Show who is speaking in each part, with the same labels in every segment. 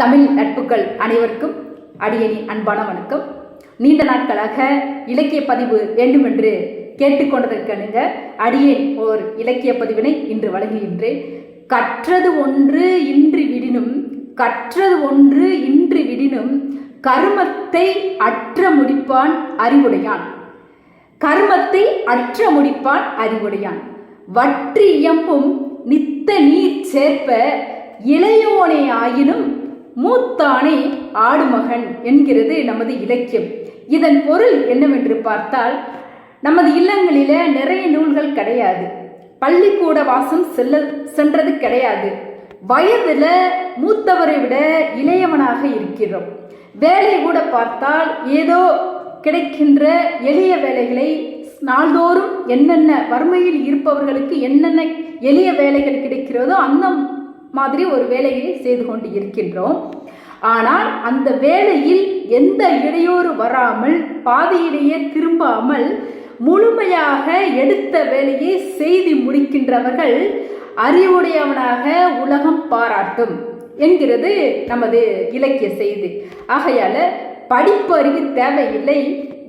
Speaker 1: தமிழ் நட்புகள் அனைவருக்கும் அடியனின் அன்பான வணக்கம். நீண்ட நாட்களாக இலக்கிய பதிவு வேண்டுமென்று கேட்டுக்கொண்டதற்கனுங்க அடியேன் ஓர் இலக்கிய பதிவினை இன்று வழங்குகின்றேன். கற்றது ஒன்று இன்று விடினும் கற்றது ஒன்று இன்று விடினும் கருமத்தை அற்ற முடிப்பான் அறிவுடையான். கர்மத்தை அற்ற முடிப்பான் அறிவுடையான். வற்றி இயம்பும் நித்த நீர் சேர்ப்ப இளையோனே ஆயினும் மூத்தானே ஆடுமகன் என்கிறது நமது இலக்கியம். இதன் பொருள் என்னவென்று பார்த்தால் நமது இல்லங்களில நிறைய நூல்கள் கிடையாது. பள்ளிக்கூட வாசம் செல்ல சென்றது கிடையாது. வயதுல மூத்தவரை விட இளையவனாக இருக்கிறோம். வேலை கூட பார்த்தால் ஏதோ கிடைக்கின்ற எளிய வேலைகளை நாள்தோறும் என்னென்ன வறுமையில் இருப்பவர்களுக்கு என்னென்ன எளிய வேலைகள் கிடைக்கிறதோ அந்த மாதிரி ஒரு வேலையை செய்து கொண்டு இருக்கின்றோம் ஆனால் அந்த வேலையில் எந்த இடையூறு வராமல் பாதியிலேயே திரும்பாமல் முழுமையாக எடுத்த வேலையை செய்து முடிக்கின்றவர்கள் அறிவுடையவனாக உலகம் பாராட்டும் என்கிறது நமது இலக்கிய செய்தி. ஆகையால படிப்பறிவு தேவையில்லை.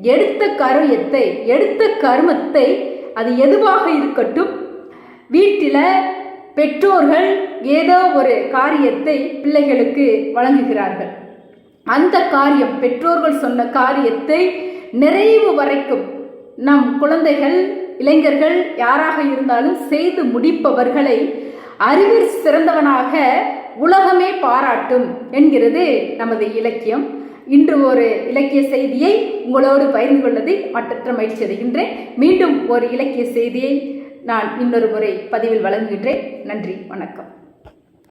Speaker 1: எடுத்த கருயத்தை எடுத்த கருமத்தை அது எதுவாக இருக்கட்டும் வீட்டில் பெற்றோர்கள் ஏதோ ஒரு காரியத்தை பிள்ளைகளுக்கு வழங்குகிறார்கள். அந்த காரியம் பெற்றோர்கள் சொன்ன காரியத்தை நிறைவு வரைக்கும் நம் குழந்தைகள் இளைஞர்கள் யாராக இருந்தாலும் செய்து முடிப்பவர்களை அறிவில் சிறந்தவனாக உலகமே பாராட்டும் என்கிறது நமது இலக்கியம். இன்று ஒரு இலக்கிய செய்தியை உங்களோடு பகிர்ந்து கொள்வதை மற்றற்ற மகிழ்ச்சி அடைகின்றேன். மீண்டும் ஒரு இலக்கிய செய்தியை நான் இன்னொரு முறை பதிவில் வழங்குகின்றேன். நன்றி வணக்கம்.